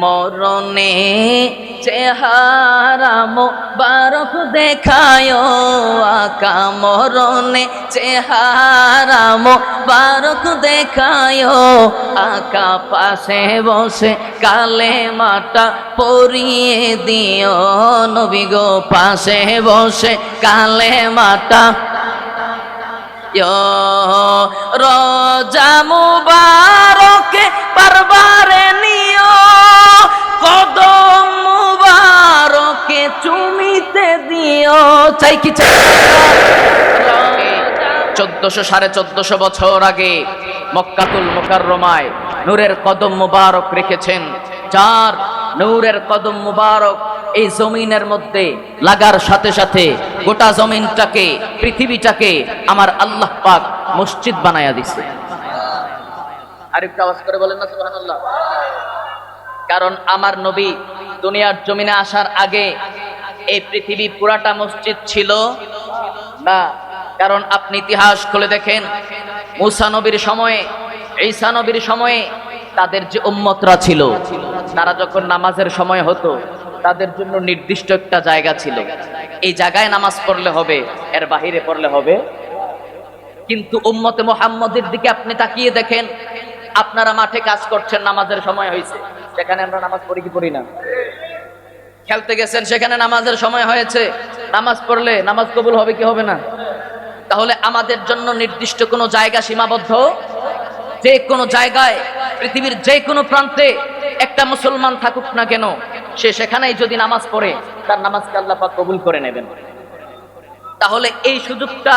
মরণে চেহারা মোবারক দেখায়, আকা মরণে চেহারা মোবারক দেখায়। আকা পাশে বসে কালে মাটা পরিয়ে দিও, নবী গো পাশে বসে কালে মাটা রোজা মুবারকে বারবারে চোদ্দশো সাড়ে চোদ্দশো বছর আগে মক্কাতুল মোকাররমায় নূরের কদম মুবারক রেখেছেন নূরের কদম মুবারক এই জমিনের মধ্যে লাগার সাথে সাথে গোটা জমিনটাকে, পৃথিবীটাকে আমার আল্লাহ পাক মসজিদ বানায়া দিছে। বলেন কারণ আমার নবী দুনিয়ার জমিনে আসার আগে এই পৃথিবী পুরাটা মসজিদ ছিল না, কারণ আপনি ইতিহাস খুলে দেখেন মুসানবীর সময়ে, ঈসা নবীর সময়ে তাদের যে উম্মতরা ছিল, তারা যখন নামাজের সময় হতো, তাদের জন্য নির্দিষ্ট একটা জায়গা ছিল। এই জায়গায় নামাজ পড়লে হবে, এর বাহিরে পড়লে হবে। কিন্তু উম্মতে মোহাম্মদের দিকে আপনি তাকিয়ে দেখেন, আপনারা মাঠে কাজ করছেন, নামাজের সময় হয়েছে সেখানে আমরা নামাজ পড়ি কি পড়ি না? খেলতে গেছেন, সেখানে নামাজের সময় হয়েছে। নামাজ পড়লে নামাজ কবুল হবে কি হবে না? তাহলে আমাদের জন্য নির্দিষ্ট কোনো জায়গা সীমাবদ্ধ? যে কোনো জায়গায়, পৃথিবীর যে কোনো প্রান্তে একটা মুসলমান থাকুক না কেন, সে সেখানেই যদি নামাজ পড়ে, তার নামাজকে আল্লাহ কবুল করে নেবেন। তাহলে এই সুযোগটা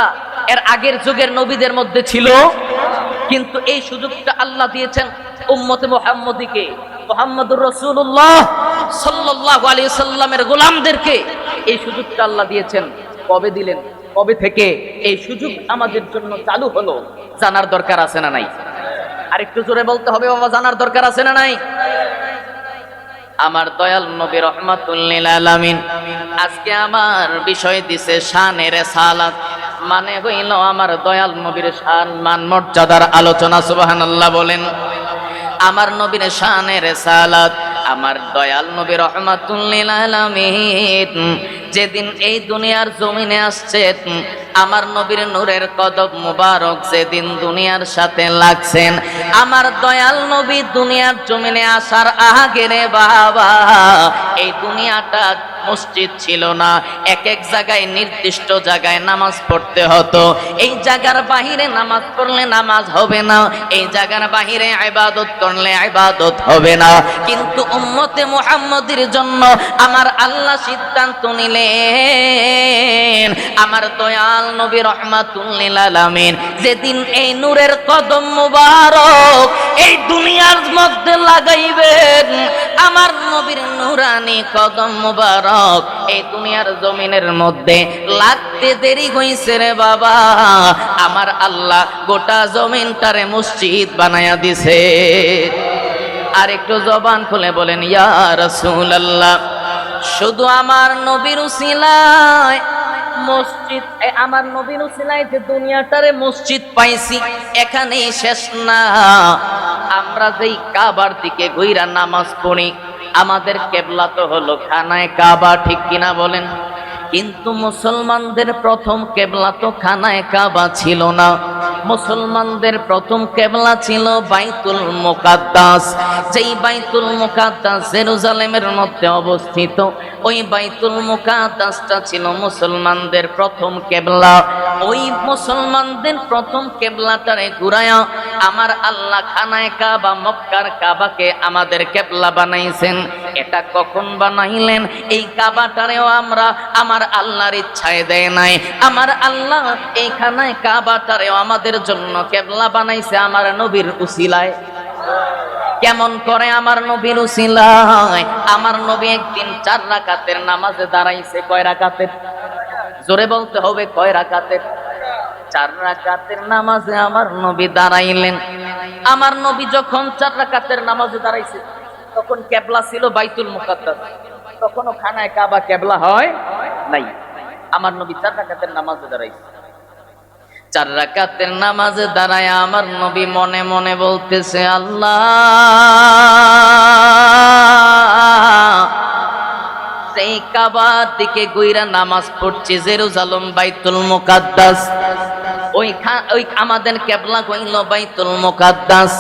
এর আগের যুগের নবীদের মধ্যে ছিল, কিন্তু এই সুযোগটা আল্লাহ দিয়েছেন উম্মতে মোহাম্মদীকে, মোহাম্মদুর রসুল্লাহ সাল্লাহ আলী সাল্লামের গোলামদেরকে এই সুযোগটা আল্লাহ দিয়েছেন। কবে দিলেন? কবে থেকে? এই সুযোগ আমাদের জন্য চালু হলো। জানার দরকার আছে না নাই? আর একটু জোরে বলতে হবে, বাবা, জানার দরকার আছে না নাই? আমার দয়াল নবী রহমাতুল্লিল আলামিন আজকে আমার বিষয় দিছে শানের সালাত মানে হইল আমার দয়াল নবীর শান, মান, মর্যাদার আলোচনা, সুবহানাল্লাহ বলেন। আমার নবীর শানের সালাত আমার দয়াল নবী রহমাতুল্লিল আলামিন যেদিন এই দুনিয়ার জমিনে আসছেন আমার নবীর নূরের কদব মুবারক যেদিন দুনিয়ার সাথে লাগছেন, আমার দয়াল নবী দুনিয়ার জমিনে আসার আগে রে বাবা, এই দুনিয়াটা মসজিদ ছিল না, এক এক জায়গায় নির্দিষ্ট জায়গায় নামাজ পড়তে হতো। এই জায়গার বাহিরে নামাজ পড়লে নামাজ হবে না, এই জায়গার বাহিরে ইবাদত করলে ইবাদত হবে না। কিন্তু উম্মতে মুহাম্মদের জন্য আমার আল্লাহ সিদ্ধান্ত নিলেন আমার দয়াল নবী রহমাতুল্লিল আলামিন, যেদিন এই নূরের কদম মুবারক এই দুনিয়ার মধ্যে লাগাইবেন, আমার নবীর নুরানি কদম মুবারক এই দুনিয়ার জমিনের মধ্যে লাগতে দেরি হইছে রে বাবা। আমার আল্লাহ গোটা জমিনটারে মসজিদ বানায়া দিছে। আর একটু জবান খুলে বলেন, ইয়া রাসূলুল্লাহ, শুধু আমার নবীর উসিলায় মসজিদ আমার নবীন উসিলায় যে দুনিয়াটারে মসজিদ পাইছি এখানেই শেষ না। আমরা যেই কাবার দিকে গইরা নামাজ পড়ি, আমাদের কেবলা তো হলো খানায় কাবা, ঠিক কিনা বলেন? কিন্তু মুসলমানদের প্রথম কেবলা তো খানায় কাবা ছিল না। মুসলমানদের প্রথম কেবলা ছিল বাইতুল মুকাদ্দাস। যেই বাইতুল মুকাদ্দাস জেরুজালেমের মধ্যে অবস্থিত, ওই বাইতুল মুকাদ্দাসটা ছিল মুসলমানদের প্রথম কেবলা। ওই মুসলমানদের প্রথম কেবলাটারে ঘুরায়া আমার আল্লাহ খানায় কাবা, মক্কার কাবাকে আমাদের কেবলা বানাইছেন। এটা কখন বানাইলেন? এই কাবাটারেও আমরা আমার আল্লাহর ইচ্ছায় দেয় নাই। আমার আল্লাহ এই খানায় কাবাটারেও আমাদের জন্য কেবলা বানাইছে আমার নবীর উসিলায়। কেমন করে আমার নবীর উসিলায়? আমার নবী একদিন চার রাকাতের নামাজে দাঁড়াইছে, কয় রাকাতের? জোরে বলতে হবে, কয় রাকাতের? চার রাকাতের নামাজে আমার নবী দাঁড়াইলেন। আমার নবী যখন চার রাকাতের নামাজে দাঁড়াইছে, তখন কেবলা ছিল বাইতুল মুকাদ্দাস। তখনও খানায় কাবা কেবলা হয় নাই। আমার নবী চার রাকাতের নামাজে দাঁড়াইছে। চার রাকাতের নামাজে দাঁড়ায় আমার নবী মনে মনে বলতেছে, আল্লাহ, সেই কাবার দিকে গুইরা নামাজ পড়ছে, জেরুজালম বাইতুল মুকাদ্দাস। ওই আমাদের কেবলা কইল বাইতুল মুকাদ্দাস।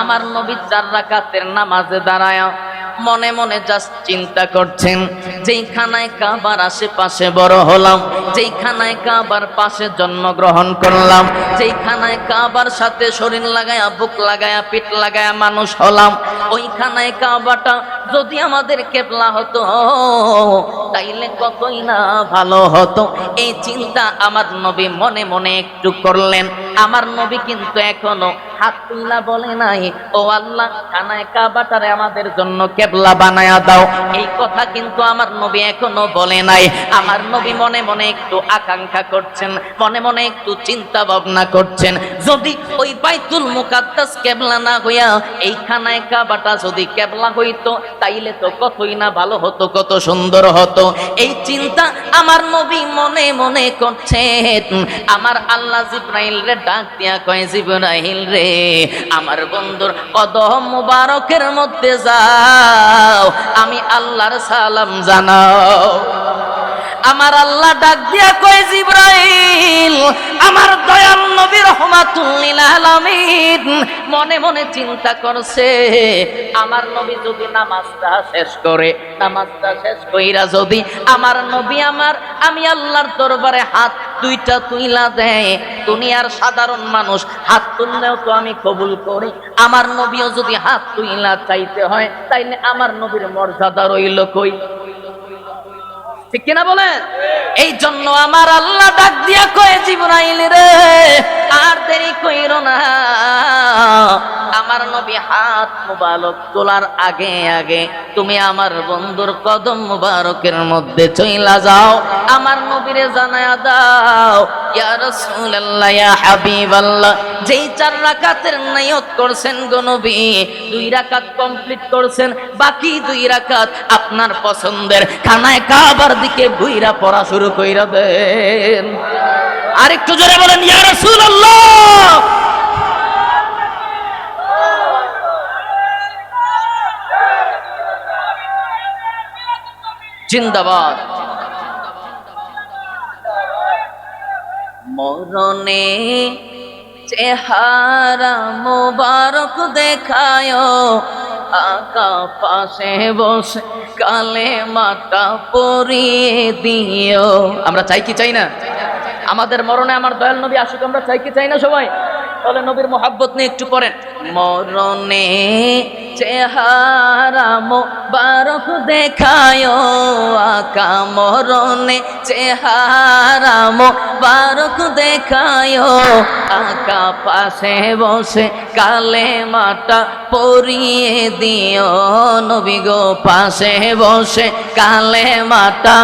আমার নবী চার রাকাতের নামাজে দাঁড়ায় মনে মনে জাস্ট চিন্তা করছেন, যেইখানায় কাবার আশেপাশে বড় হলাম, যেইখানায় কাবার পাশে জন্মগ্রহণ করলাম, যেইখানায় কাবার সাথে শরীর লাগায়া, বুক লাগায়া, পিঠ লাগায়া মানুষ হলাম, ওইখানায় কাবাটা যদি আমাদের কেবলা হতো, তাইলে কতই না ভালো হতো। এই চিন্তা আমার নবী মনে মনে একটু করলেন। আমার নবী কিন্তু এখনও হাত তুল্লা বলে নাই। ও আল্লাহ খানায় কাবাটারে আমাদের জন্য কেবলা বানায়া দাও। এই কথা কিন্তু আমার নবী এখনও বলে নাই। আমার নবী মনে মনে একটু আকাঙ্ক্ষা করছেন, মনে মনে একটু চিন্তা ভাবনা করছেন। যদি ওই বাইতুল মুকাদ্দাস কেবলা না হইয়া এই খানায় কাবাটা যদি কেবলা হইতো, তাইলে তো কতই না ভালো হতো, কত সুন্দর হতো। এই চিন্তা আমার নবী মনে মনে করছেন। আমার আল্লাহ জিব্রাইল রে ডাক দিয়া কয়, জিব্রাইল রে, আমার বন্ধুর কদম মুবারকের মধ্যে যাও, আমি আল্লাহর সালাম জানাও। আমার আল্লাহ ডাক দিয়া কয় জিব্রাইল, আমার দয়াল নবী রহমাতুল্লিল আলামিন মনে মনে চিন্তা করছে, আমার নবী যদি নামাজটা শেষ করে, নামাজটা শেষ কইরা যদি আমার নবী আমার, আমি আল্লাহর দরবারে হাত দুইটা তুইলা দেয়, দুনিয়ার সাধারণ মানুষ হাত তুললেও তো আমি কবুল করি, আমার নবীও যদি হাত তুইলা চাইতে হয়, তাইলে আমার নবীর মর্যাদা রইল কই? ঠিক কিনা বলেন? এই জন্য আমার আল্লাহ ডাক দিয়া কয়ে, জিবরাইল রে, আর দেরি কইরো না। আমার নবী হাত মুবারক তোলার আগে আগে তুমি আমার বন্ধুর কদম মুবারকের মধ্যে চইলা যাও। আমার নবীরে জানায়া দাও, ইয়া রাসূলুল্লাহ, ইয়া হাবিবাল্লাহ, যেই চার রাকাতের নিয়ত করছেন গো নবী, দুই রাকাত কমপ্লিট করছেন, বাকি দুই রাকাত আপনার পছন্দের। খানায় কাবার দিকে বুইরা পড়া শুরু কইরা দেন। আর একটু জোরে বলেন, ইয়া রাসূলুল্লাহ জিন্দাবাদ। মরণে চেহারা মোবারক দেখায়। আকা পাশে বসে কালে মাটা পরিয়ে দিও আমরা চাই কি চাই না? আমাদের মরণে আমার দয়াল নবী আসুক আমরা চাই কি চাই না সবাই? তাহলে নবীর মোহাব্বত নিয়ে একটু পড়েন। মরণে চেহারা মোবারক দেখায় আকা। মরণে চেহারা মোবারক দেখায় আকা। পাশে বসে কালে মাটা পরিয়ে দিও নবী গো, পাশে বসে কালে মাটা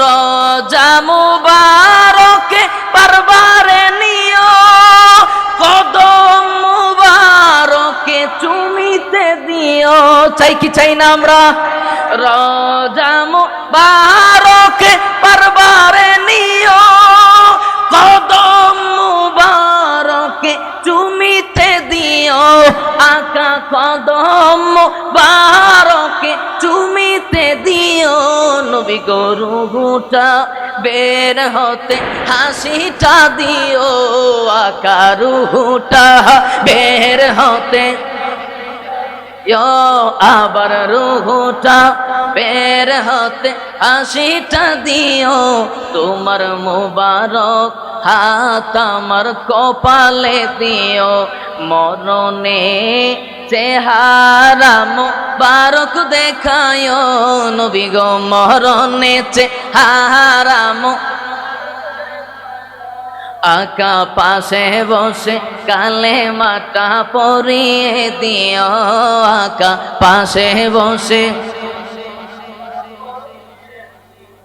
রজা মুবারকে দিও চাই কি চাই না আমরা? রজা মুবারকে পারবারে নিও। কদম মুবারকে চুমিতে দিও। আকা কদম মুবারকে চুমিতে দিও। নবী গরু গুটা বের হতে, হাসিটা দিও। আকারু হুটা বের হতে। আবার রুহুটা বের হতে হাসিটা দিও। তোমার মুবারক হাত আমার কপালে দিও। মরণে চেহারা মুবারক দেখায়। নবী গো মরণে চেহারা আকা পাশে বসে কালে মাটা পরিয়ে দিও। আকা পাশে বসে।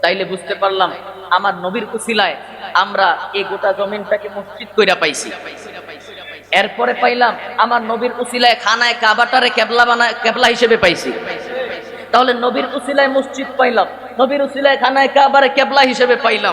তাইলে বুঝতে পারলাম, আমার নবীর কুশিলায় আমরা এই গোটা জমিনটাকে মসজিদ কইরা পাইছি। এরপরে পাইলাম, আমার নবীর উসিলায় খানায় কাবাটারে কেবলা বানায় কেবলা হিসেবে পাইছি। তাহলে নবীর উসিলায় মসজিদ পাইলাম, নবীর উসিলায় খানায় কাবারে কেবলা হিসেবে পাইলাম।